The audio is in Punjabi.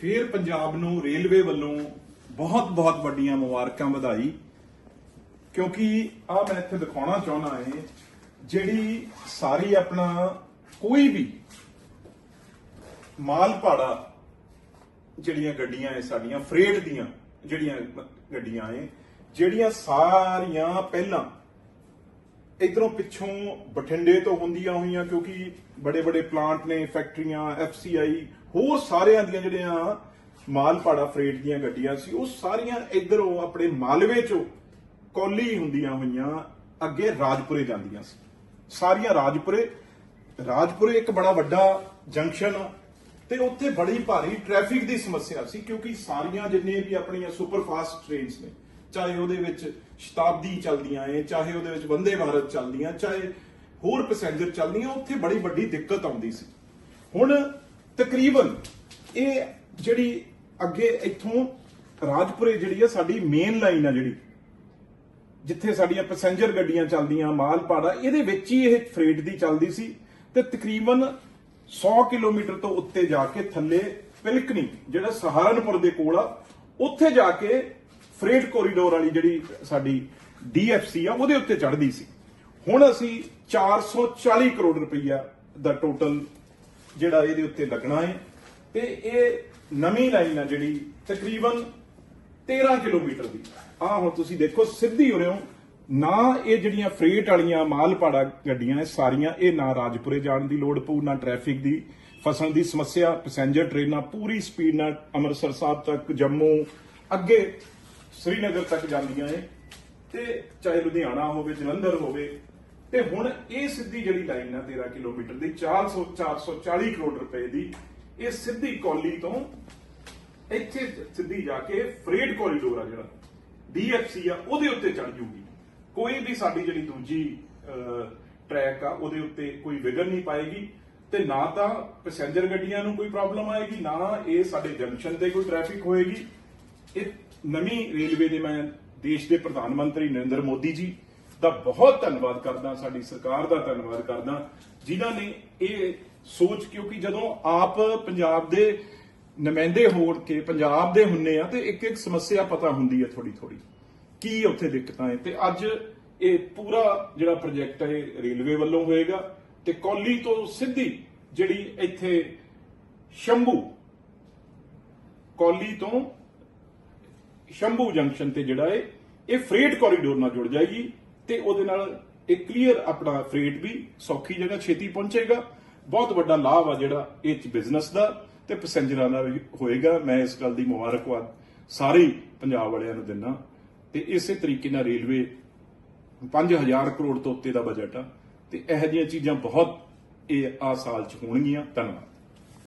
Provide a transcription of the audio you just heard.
ਫਿਰ ਪੰਜਾਬ ਨੂੰ ਰੇਲਵੇ ਵੱਲੋਂ ਬਹੁਤ ਬਹੁਤ ਵੱਡੀਆਂ ਮੁਬਾਰਕਾਂ ਵਧਾਈ, ਕਿਉਂਕਿ ਆ ਮੈਂ ਇੱਥੇ ਦਿਖਾਉਣਾ ਚਾਹੁੰਦਾ ਹਾਂ ਜਿਹੜੀ ਸਾਰੀ ਆਪਣਾ ਕੋਈ ਵੀ ਮਾਲ ਭਾੜਾ ਜਿਹੜੀਆਂ ਗੱਡੀਆਂ ਐ ਸਾਡੀਆਂ, ਫਰੇਟ ਦੀਆਂ ਜਿਹੜੀਆਂ ਗੱਡੀਆਂ ਐ ਜਿਹੜੀਆਂ ਸਾਰੀਆਂ ਪਹਿਲਾਂ ਇਧਰੋਂ ਪਿੱਛੋਂ ਬਠਿੰਡੇ ਤੋਂ ਹੁੰਦੀਆਂ ਹੋਈਆਂ ਕਿਉਂਕਿ ਬੜੇ ਬੜੇ ਪਲਾਂਟ ਨੇ ਫੈਕਟਰੀਆਂ ਐਫਸੀਆਈ ਹੋਰ ਸਾਰਿਆਂ ਦੀਆਂ ਜਿਹੜੀਆਂ ਮਾਲ ਭਾੜਾ ਫਰੇਟ ਦੀਆਂ ਗੱਡੀਆਂ ਸੀ, ਉਹ ਸਾਰੀਆਂ ਇਧਰੋਂ ਆਪਣੇ ਮਾਲਵੇ ਚੋਂ ਕੌਲੀ ਹੁੰਦੀਆਂ ਹੋਈਆਂ ਅੱਗੇ ਰਾਜਪੁਰੇ ਜਾਂਦੀਆਂ ਸੀ। ਸਾਰੀਆਂ ਰਾਜਪੁਰੇ ਰਾਜਪੁਰੇ ਇੱਕ ਬੜਾ ਵੱਡਾ ਜੰਕਸ਼ਨ ਆ ਤੇ ਉੱਥੇ ਬੜੀ ਭਾਰੀ ਟ੍ਰੈਫਿਕ ਦੀ ਸਮੱਸਿਆ ਸੀ ਕਿਉਂਕਿ ਸਾਰੀਆਂ ਜਿੰਨੇ ਵੀ ਆਪਣੀਆਂ ਸੁਪਰ ਫਾਸਟ ਟ੍ਰੇਨਸ ਨੇ ਚਾਹੇ ਉਹਦੇ ਵਿੱਚ ਸ਼ਤਾਬਦੀ ਚੱਲਦੀਆਂ ਏ ਚਾਹੇ ਉਹਦੇ ਵਿੱਚ ਵੰਦੇ ਭਾਰਤ ਚੱਲਦੀਆਂ, ਚਾਹੇ ਹੋਰ ਪੈਸੇਂਜਰ ਚੱਲਦੀਆਂ, ਉੱਥੇ ਬੜੀ ਵੱਡੀ ਦਿੱਕਤ ਆਉਂਦੀ ਸੀ। ਹੁਣ ਤਕਰੀਬਨ ਇਹ ਜਿਹੜੀ ਅੱਗੇ ਇੱਥੋਂ ਰਾਜਪੁਰੇ ਜਿਹੜੀ ਆ, ਸਾਡੀ ਮੇਨ ਲਾਈਨ ਆ ਜਿਹੜੀ, ਜਿੱਥੇ ਸਾਡੀਆਂ ਪੈਸੇਂਜਰ ਗੱਡੀਆਂ ਚੱਲਦੀਆਂ, ਮਾਲ ਭਾੜਾ, ਇਹਦੇ ਵਿੱਚ ਹੀ ਇਹ ਫਰੇਟ ਦੀ ਚੱਲਦੀ ਸੀ ਤੇ ਤਕਰੀਬਨ 100 ਕਿਲੋਮੀਟਰ ਤੋਂ ਉੱਤੇ ਜਾ ਕੇ ਥੱਲੇ ਪਿਲਕਣੀ, ਜਿਹੜਾ ਸਹਾਰਨਪੁਰ ਦੇ ਕੋਲ ਆ, ਉੱਥੇ ਜਾ ਕੇ ਫਰੇਟ ਕੋਰੀਡੋਰ ਵਾਲੀ ਜਿਹੜੀ ਸਾਡੀ ਡੀਐਫਸੀ ਆ, ਉਹਦੇ ਉੱਤੇ ਚੜ੍ਹਦੀ ਸੀ। ਹੁਣ ਅਸੀਂ 440 ਕਰੋੜ ਰੁਪਈਆ ਦਾ ਟੋਟਲ ਜਿਹੜਾ ਇਹਦੇ ਉੱਤੇ ਲੱਗਣਾ ਹੈ ਤੇ ਇਹ ਨਵੀਂ ਲਾਈਨ ਆ ਜਿਹੜੀ ਤਕਰੀਬਨ 13 ਕਿਲੋਮੀਟਰ ਦੀ। ਆ ਹੁਣ ਤੁਸੀਂ ਦੇਖੋ, ਸਿੱਧੀ ਉਰਿਓ ਨਾ ਇਹ ਜਿਹੜੀਆਂ ਫਰੇਟ ਵਾਲੀਆਂ ਮਾਲ ਭਾੜਾ ਗੱਡੀਆਂ ਇਹ ਸਾਰੀਆਂ, ਇਹ ਨਾ ਰਾਜਪੁਰੇ ਜਾਣ ਦੀ ਲੋੜ ਪਊ, ਨਾ ਟ੍ਰੈਫਿਕ ਦੀ ਫਸਣ ਦੀ ਸਮੱਸਿਆ, ਪੈਸੇਂਜਰ ਟ੍ਰੇਨਾਂ ਪੂਰੀ ਸਪੀਡ ਨਾਲ ਅੰਮ੍ਰਿਤਸਰ ਸਾਹਿਬ ਤੱਕ, ਜੰਮੂ, ਅੱਗੇ ਸ੍ਰੀਨਗਰ ਤੱਕ ਜਾਂਦੀਆਂ ਏ, ਤੇ ਚਾਹੇ ਲੁਧਿਆਣਾ ਹੋਵੇ, ਜਲੰਧਰ ਹੋਵੇ, ਤੇ ਹੁਣ ਇਹ ਸਿੱਧੀ ਜਿਹੜੀ ਲਾਈਨ ਆ 13 ਕਿਲੋਮੀਟਰ ਦੀ 400 440 ਕਰੋੜ ਰੁਪਏ ਦੀ, ਇਹ ਸਿੱਧੀ ਕੌਲੀ ਤੋਂ ਇੱਥੇ ਸਿੱਧੀ ਜਾ ਕੇ ਫਰੇਡ ਕੋਰੀਡੋਰ ਆ ਜਿਹੜਾ ਡੀਐਫਸੀ ਆ, ਉਹਦੇ ਉੱਤੇ ਚੜ ਜੂਗੀ। ਕੋਈ ਵੀ ਸਾਡੀ ਜਿਹੜੀ ਦੂਜੀ ਟਰੈਕ ਆ, ਉਹਦੇ ਉੱਤੇ ਕੋਈ ਵਿਗੜ ਨਹੀਂ ਪਾਏਗੀ, ਤੇ ਨਾ ਤਾਂ ਪੈਸੇਂਜਰ ਗੱਡੀਆਂ ਨੂੰ ਕੋਈ ਪ੍ਰੋਬਲਮ ਆਏਗੀ, ਨਾ ਇਹ ਸਾਡੇ ਜੰਕਸ਼ਨ ਤੇ ਕੋਈ ਟ੍ਰੈਫਿਕ ਹੋਏਗੀ। ਇਹ ਨਵੀਂ ਰੇਲਵੇ ਦੇ ਮੈਂ ਦੇਸ਼ ਦੇ ਪ੍ਰਧਾਨ ਮੰਤਰੀ ਨਰਿੰਦਰ ਮੋਦੀ ਜੀ ਦਾ ਬਹੁਤ ਧੰਨਵਾਦ ਕਰਦਾ, ਸਾਡੀ ਸਰਕਾਰ ਦਾ ਧੰਨਵਾਦ ਕਰਦਾ, ਜਿਨ੍ਹਾਂ ਨੇ ਇਹ ਸੋਚ, ਕਿਉਂਕਿ ਜਦੋਂ ਆਪ ਪੰਜਾਬ ਦੇ ਨੁਮਾਇੰਦੇ ਹੋੜ ਕੇ ਪੰਜਾਬ ਦੇ ਹੁੰਨੇ ਆ, ਤੇ ਇੱਕ ਇੱਕ ਸਮੱਸਿਆ ਪਤਾ ਹੁੰਦੀ ਹੈ ਥੋੜੀ ਥੋੜੀ ਕੀ ਉੱਥੇ ਦਿੱਕਤਾਂ ਹੈ ਤੇ ਅੱਜ ਇਹ ਪੂਰਾ ਜਿਹੜਾ ਪ੍ਰੋਜੈਕਟ ਹੈ, ਇਹ ਰੇਲਵੇ ਵੱਲੋਂ ਹੋਏਗਾ, ਤੇ ਕੌਲੀ ਤੋਂ ਸਿੱਧੀ ਜਿਹੜੀ ਇੱਥੇ ਸ਼ੰਭੂ, ਕੌਲੀ ਤੋਂ ਸ਼ੰਭੂ ਜੰਕਸ਼ਨ ਤੇ ਜਿਹੜਾ ਹੈ ਇਹ ਫਰੇਟ ਕੋਰੀਡੋਰ ਨਾਲ ਜੁੜ ਜਾਏਗੀ ਤੇ ਉਹਦੇ ਨਾਲ ਇਹ ਕਲੀਅਰ ਆਪਣਾ ਫਰੇਟ ਵੀ ਸੌਖੀ ਜਗ੍ਹਾ ਛੇਤੀ ਪਹੁੰਚੇਗਾ। ਬਹੁਤ ਵੱਡਾ ਲਾਭ ਆ ਜਿਹੜਾ ਇਹ ਚ ਬਿਜ਼ਨਸ ਦਾ ਤੇ ਪੈਸੇਂਜਰਾਂ ਦਾ ਵੀ ਹੋਏਗਾ। ਮੈਂ ਇਸ ਗੱਲ ਦੀ ਮੁਬਾਰਕਬਾਦ ਸਾਰੇ ਪੰਜਾਬ ਵਾਲਿਆਂ ਨੂੰ ਦਿੰਦਾ। ਤੇ ਇਸੇ ਤਰੀਕੇ ਨਾਲ ਰੇਲਵੇ 5000 ਕਰੋੜ ਤੋਂ ਉੱਤੇ ਦਾ ਬਜਟ ਆ। ਤੇ ਇਹੋ ਜਿਹੀਆਂ ਚੀਜ਼ਾਂ ਬਹੁਤ ਇਹ ਆ ਸਾਲ ਚ ਹੋਣਗੀਆਂ। ਧੰਨਵਾਦ।